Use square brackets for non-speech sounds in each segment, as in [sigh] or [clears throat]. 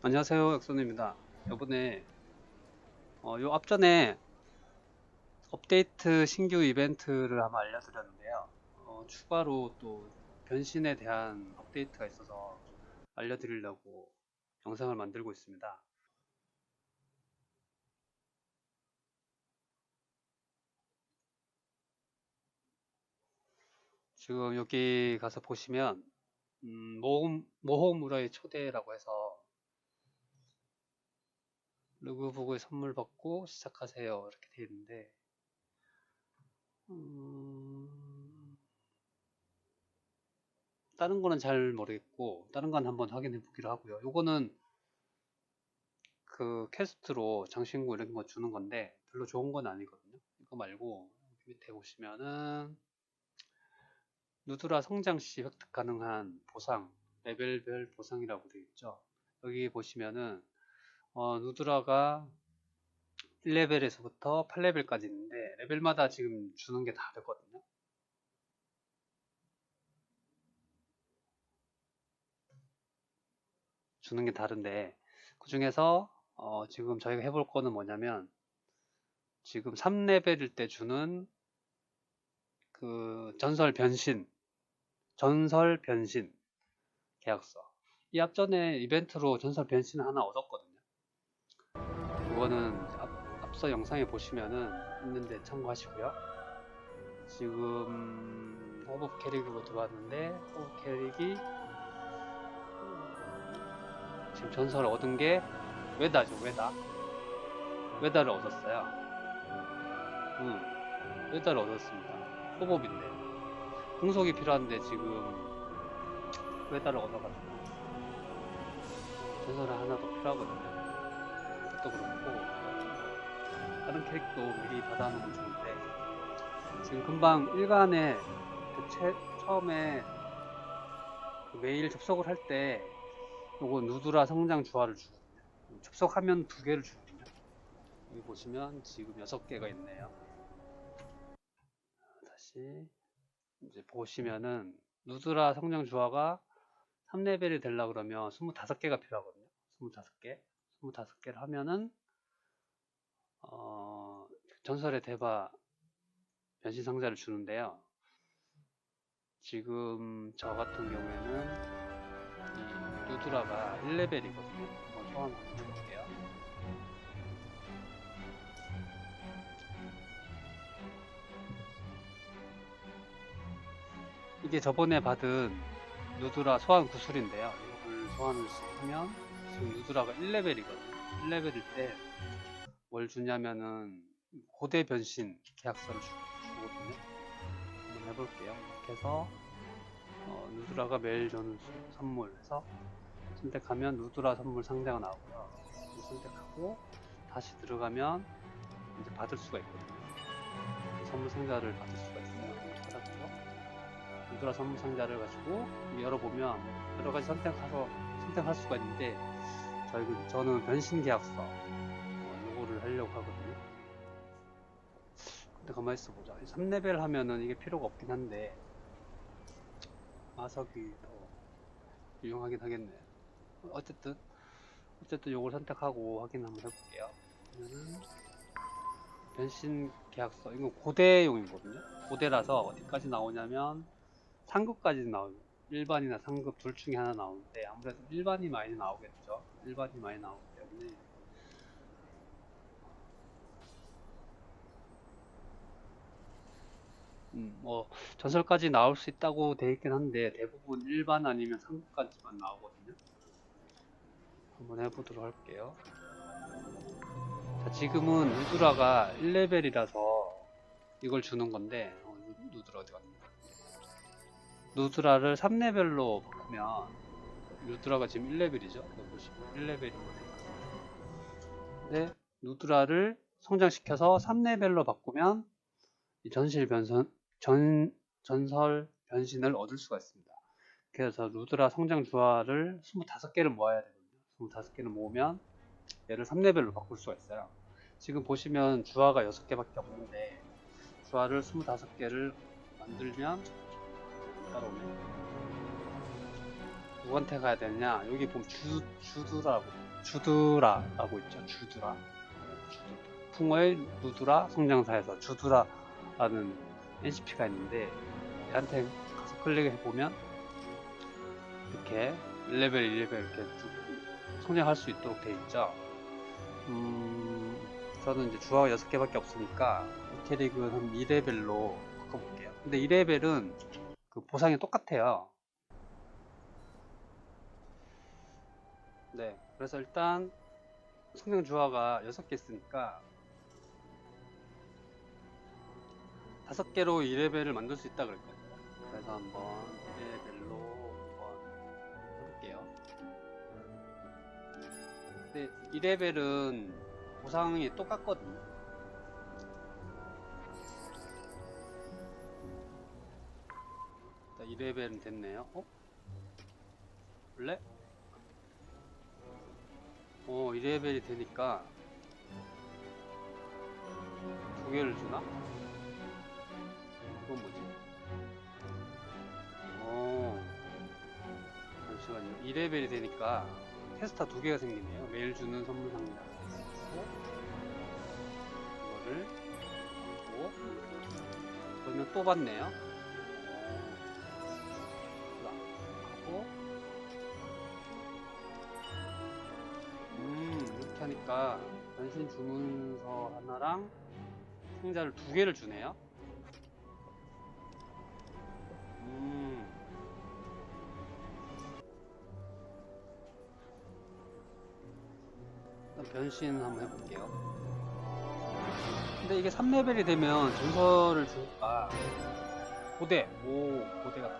안녕하세요 엑소입니다. 이번에 어, 요 앞전에 업데이트 신규 이벤트를 한번 알려드렸는데요. 어, 추가로 또 변신에 대한 업데이트가 있어서 알려드리려고 영상을 만들고 있습니다. 지금 여기 가서 보시면 음, 모험, 모험무라의 초대라고 해서 루그북을 선물 받고 시작하세요. 이렇게 되어 있는데 음, 다른 거는 잘 모르겠고 다른 건 한번 확인해 보기로 하고요. 요거는 그 퀘스트로 장신구 이런 거 주는 건데 별로 좋은 건 아니거든요. 이거 말고 밑에 보시면은 누드라 성장 시 획득 가능한 보상 레벨별 보상이라고 되어 있죠. 여기 보시면은 어, 누드라가 1레벨에서부터 8레벨까지 있는데 레벨마다 지금 주는 게 다르거든요. 주는 게 다른데 그 중에서 어, 지금 저희가 해볼 거는 뭐냐면 지금 3레벨일 때 주는 그 전설 변신 전설 변신 계약서 이 앞전에 이벤트로 전설 변신 하나 얻었거든요. 그거는 앞, 앞서 영상에 보시면은 있는데 참고하시고요. 지금 호브 캐릭으로 들어왔는데 호브 캐릭이 지금 전설 얻은 게 외다죠 외다 외다를 얻었어요. 응 외다를 얻었습니다. 호법인데 공속이 필요한데 지금 외다를 얻어가지고 전설을 하나 더 필요하거든요. 또 그렇고 다른 캐릭터 미리 받아놓으면 좋은데 지금 금방 일간에 그 채, 처음에 그 메일 접속을 할 때 요거 누드라 성장 주화를 주거든요. 접속하면 두 개를 주거든요. 여기 보시면 지금 여섯 개가 있네요. 다시 이제 보시면은 누드라 성장 주화가 3레벨이 되려 그러면 25개가 필요하거든요. 25개 25개를 하면은 어, 전설의 대바 변신 상자를 주는데요. 지금 저 같은 경우에는 이 누드라가 1레벨이거든요. 한번 소환 한번 해볼게요. 이게 저번에 받은 누드라 소환 구슬인데요. 이걸 소환을 하면 지금 누드라가 1레벨이거든요. 1레벨일 때 뭘 주냐면은 고대 변신 계약서를 주, 주거든요. 한번 해볼게요. 이렇게 해서 어, 누드라가 매일 주는 수- 선물에서 선택하면 누드라 선물 상자가 나오고요. 선택하고 다시 들어가면 이제 받을 수가 있거든요. 선물 상자를 받을 수가 있어요. 찾아보죠. 누드라 선물 상자를 가지고 열어보면 여러 가지 선택해서 선택할 수가 있는데 저희 저는 변신 계약서 어, 요거를 하려고 하거든요. 근데 가만히 있어 보자. 3레벨 하면은 이게 필요가 없긴 한데 마석이 더 유용하긴 하겠네. 어쨌든 어쨌든 요걸 선택하고 확인 한번 해볼게요. 그러면은 변신 계약서 이거 고대용이거든요. 고대라서 어디까지 나오냐면 상급까지 나오요 일반이나 상급 둘 중에 하나 나오는데 아무래도 일반이 많이 나오겠죠. 일반이 많이 나오기 때문에 음, 뭐 전설까지 나올 수 있다고 돼 있긴 한데 대부분 일반 아니면 상급까지만 나오거든요. 한번 해보도록 할게요. 자, 지금은 누드라가 1레벨이라서 이걸 주는 건데 어, 누- 누드라 어디 갔나? 누드라를 3레벨로 바꾸면 누드라가 지금 1레벨이죠. 여기 보시면 1레벨이거든요. 근데 누드라를 성장시켜서 3레벨로 바꾸면 이 전실 변선 전 전설 변신을 얻을 수가 있습니다. 그래서 누드라 성장 주화를 25개를 모아야 되거든요. 25개를 모으면 얘를 3레벨로 바꿀 수가 있어요. 지금 보시면 주화가 6개밖에 없는데 주화를 25개를 만들면 따라오네. 누구한테 가야 되냐? 여기 보면 주 주드라고 주드라라고 있죠. 주드라. 주드. 풍어의 누드라 성장사에서 주드라라는 NCP가 있는데 얘한테 가서 클릭해 보면 이렇게 1레벨 1레벨 이렇게 쭉 성장할 수 있도록 돼 있죠. 음, 저는 이제 주화가 6개밖에 없으니까 이 캐릭은 한 2레벨로 바꿔볼게요. 근데 2레벨은 그 보상이 똑같아요. 네, 그래서 일단 성장 주화가 6개 있으니까 5개로 2레벨을 만들 수 있다 그랬거든요. 그래서 한번 2레벨로 한번 해볼게요. 근데 2레벨은 보상이 똑같거든요. 2레벨은 됐네요. 어? 원래? 어, 2레벨이 되니까 두 개를 주나? 이건 뭐지? 어, 잠시만요. 2레벨이 되니까 테스타 두 개가 생기네요. 매일 주는 선물 상자. 이거를 하고 그러면 또 받네요. 하니까 변신 주문서 하나랑 상자를 두 개를 주네요. 음. 일단 변신 한번 해볼게요. 근데 이게 3레벨이 되면 전설을 주니까 고대, 오 고대가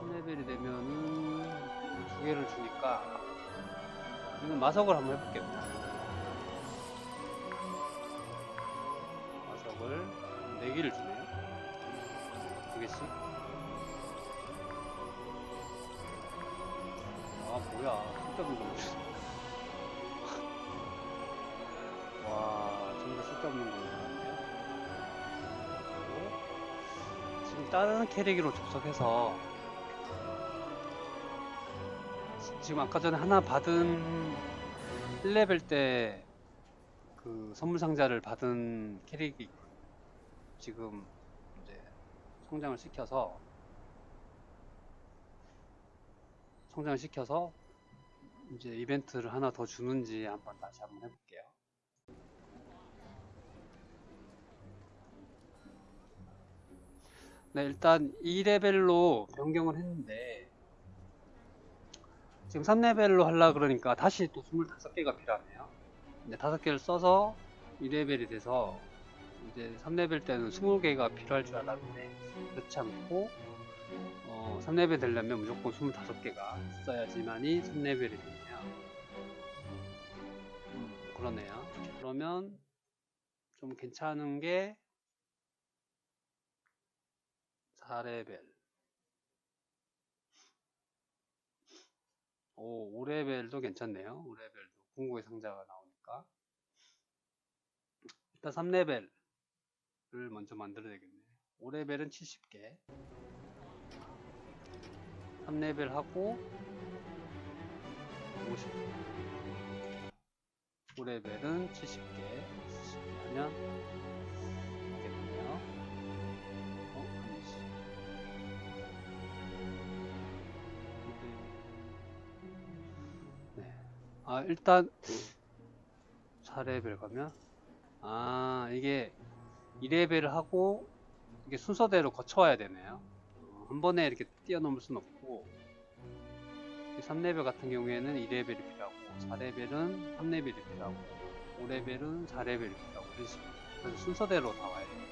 3레벨이 되면은 두 개를 주니까 이건 마석을 한번 해볼게요. 마석을 4개를 주네요. 두 개씩. 아 뭐야 쓸데없는 거 [laughs] 와 진짜 쓸데없는 거 지금 다른 캐릭으로 접속해서 지금 아까 전에 하나 받은 1레벨 때 그 선물 상자를 받은 캐릭이 지금 이제 성장을 시켜서 성장을 시켜서 이제 이벤트를 하나 더 주는지 한번 다시 한번 해볼게요. 네, 일단 2레벨로 변경을 했는데 지금 3레벨로 하려 그러니까 다시 또 25개가 필요하네요. 이제 5개를 써서 2레벨이 돼서 이제 3레벨 때는 20개가 필요할 줄 알았는데 그렇지 않고 어, 3레벨 되려면 무조건 25개가 있어야지만이 3레벨이 되네요. 음, 그러네요. 그러면 좀 괜찮은 게 4레벨. 오, 5레벨도 괜찮네요. 5레벨도 궁극의 상자가 나오니까. 일단 3레벨을 먼저 만들어야 되겠네요. 5레벨은 70개. 3레벨 하고 50개. 5레벨은 70개. 70개 하면 아, 일단 4레벨 가면 아, 이게 2레벨을 하고 이게 순서대로 거쳐와야 되네요. 어, 한 번에 이렇게 뛰어넘을 수는 없고 3레벨 같은 경우에는 2레벨이 필요하고 4레벨은 3레벨이 필요하고 5레벨은 4레벨이 필요하고 이런 식으로 그래서 순서대로 다 와야 돼요.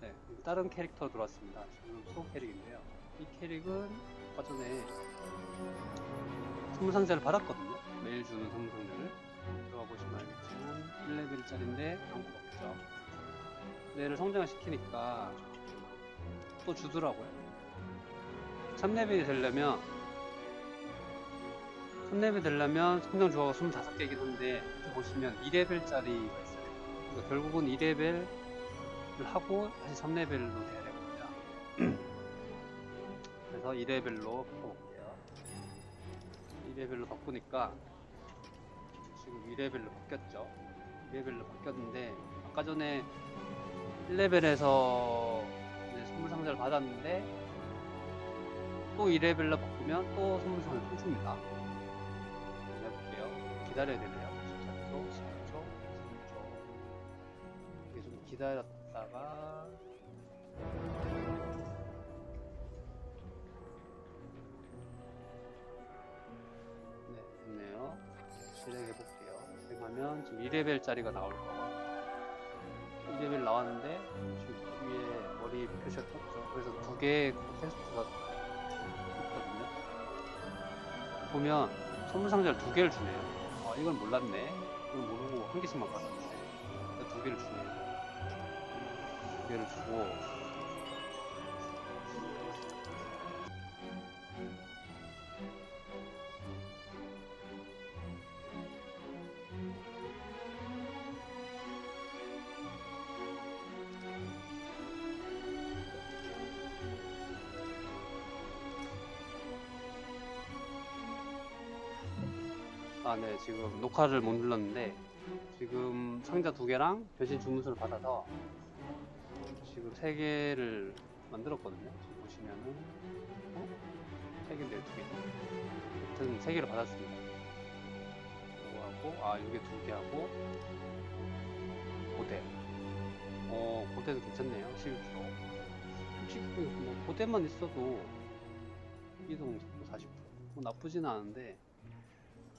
네, 다른 캐릭터 들어왔습니다. 지금 소 캐릭인데요. 이 캐릭은 아까 전에 선물 상자를 받았거든요. 매일 주는 선물 상자를 들어가 보시면 알겠지만 1레벨짜리인데 아무것도 없죠. 얘를 성장을 시키니까 또 주더라고요. 3레벨이 되려면 3레벨 되려면 성장 조화가 25개이긴 한데 보시면 2레벨짜리가 있어요. 그러니까 결국은 2레벨 하고 다시 3레벨로 돼야 됩니다. 그래서 2레벨로 바꿔볼게요. 2레벨로 바꾸니까 지금 2레벨로 바뀌었죠. 2레벨로 바뀌었는데 아까 전에 1레벨에서 선물 상자를 받았는데 또 2레벨로 바꾸면 또 선물 상자를 또 줍니다. 해볼게요. 기다려야 되네요. 14초, 15초, 16초. 이게 좀 기다렸다 실행하면 지금 2레벨짜리가 나올 거거든요. 2레벨 나왔는데 지금 위에 머리 표시가 떴죠. 그래서 두 개의 퀘스트가 있거든요. 보면 선물 상자를 두 개를 주네요. 아, 이건 몰랐네. 이건 모르고 한 개씩만 근데 두 개를 주네요. 두 개를 주고 아, 네, 지금 녹화를 못 눌렀는데 지금 상자 두 개랑 변신 주문서를 받아서 지금 세 개를 만들었거든요. 지금 보시면은 어? 세 개인데 두 개. 하여튼 세 개를 받았습니다. 이거 하고 아, 이게 두 개 하고 고대. 어, 고대도 괜찮네요. 11%. 솔직히 뭐 고대만 있어도 이동 속도 40%. 뭐 나쁘진 않은데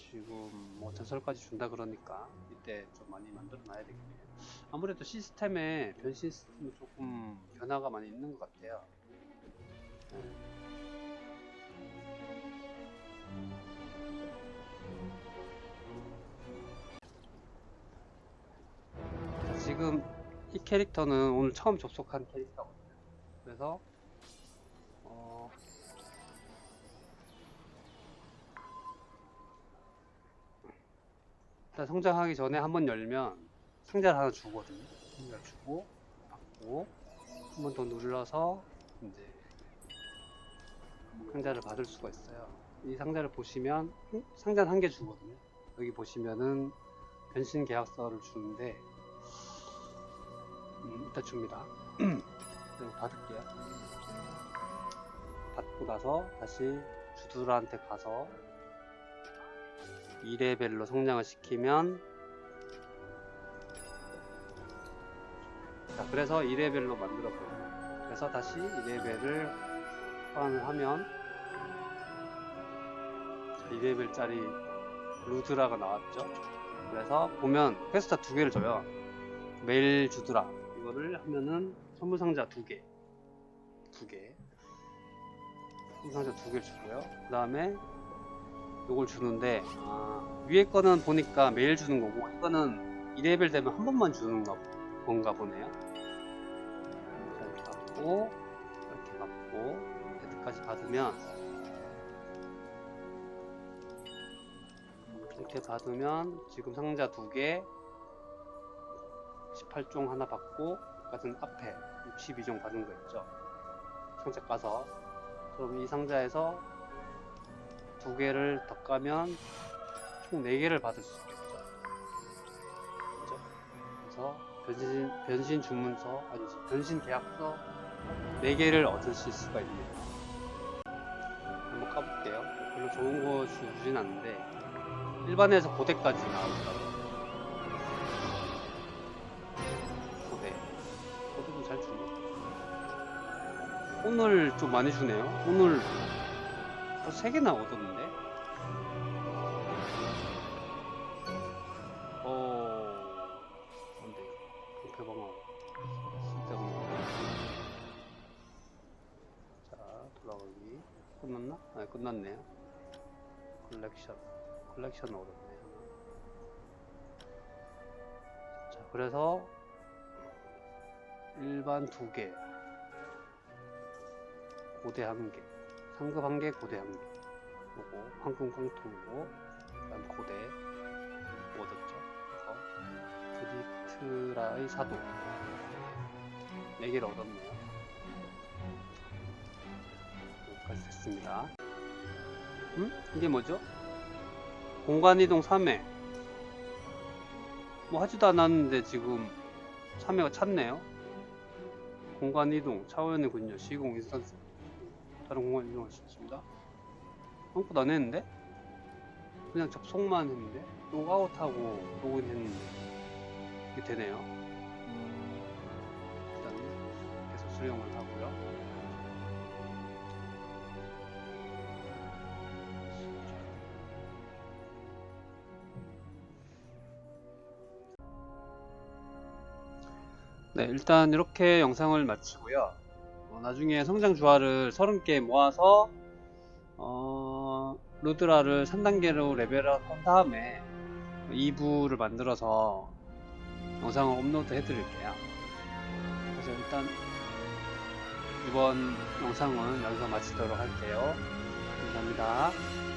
지금 뭐 전설까지 준다 그러니까 이때 좀 많이 만들어 놔야 되겠네요. 아무래도 시스템에 변신 시스템이 조금 변화가 많이 있는 것 같아요. 네. 자, 지금 이 캐릭터는 오늘 처음 접속한 캐릭터거든요. 그래서 일단 성장하기 전에 한 번 열면 상자를 하나 주거든요. 상자를 주고 받고 한 번 더 눌러서 이제 상자를 받을 수가 있어요. 이 상자를 보시면 음, 상자는 한 개 주거든요. 여기 보시면은 변신 계약서를 주는데 음, 이따 줍니다. 그리고 [clears throat] 받을게요. 받고 나서 다시 주두라한테 가서 2레벨로 성장을 시키면 자 그래서 2레벨로 만들었거든요 그래서 다시 2레벨을 소환을 하면 2레벨짜리 루드라가 나왔죠. 그래서 보면 퀘스트 두 개를 줘요. 메일 주드라. 이거를 하면은 선물 상자 두 개, 두 개, 선물 상자 두 개를 주고요. 그 다음에 요걸 주는데 아, 위에 거는 보니까 매일 주는 거고 이거는 2레벨 되면 한 번만 주는 거, 건가 보네요. 이렇게 받고 이렇게 받고 헤드까지 받으면 이렇게 받으면 지금 상자 두 개, 18종 하나 받고 같은 앞에 62종 받은 거 있죠. 상자 까서 그럼 이 상자에서 두 개를 더 까면 총 4개를 받을 수 있겠죠. 그죠? 그래서 변신, 변신 주문서, 아니지, 변신 계약서 4개를 얻으실 수가 있네요. 한번 까볼게요. 별로 좋은 거 주진 않는데, 일반에서 고대까지 나오더라고요. 고대. 고대도 잘 주네. 오늘 좀 많이 주네요. 오늘 벌써 3개나 얻었는데? 어... 뭔데? 부패방어. 쓸데없는 자, 돌아가기. 끝났나? 아니, 끝났네요. 컬렉션. 컬렉션 얻었네요. 자, 그래서 일반 두 개, 고대 한 개, 상급 한 개, 고대 한 개. 요거 황금 꽁통이고, 그다음 고대 뭐 얻었죠. 그거 브리트라의 사도. 4개를 얻었네요. 여기까지 됐습니다. 음? 이게 뭐죠? 공간이동 3회. 뭐 하지도 않았는데 지금 3회가 찼네요. 공간이동, 차원이군요. 시공 인스턴스. 다른 공간 이동할 수 있습니다. 아무것도 안 했는데? 그냥 접속만 했는데? 로그아웃하고 로그인 했는데. 이게 되네요. 일단 계속 수령을 하고요. 네, 일단 이렇게 영상을 마치고요. 어, 나중에 성장 주화를 30개 모아서 어, 루드라를 3단계로 레벨업 한 다음에 2부를 만들어서 영상을 업로드 해드릴게요. 그래서 일단 이번 영상은 여기서 마치도록 할게요. 감사합니다.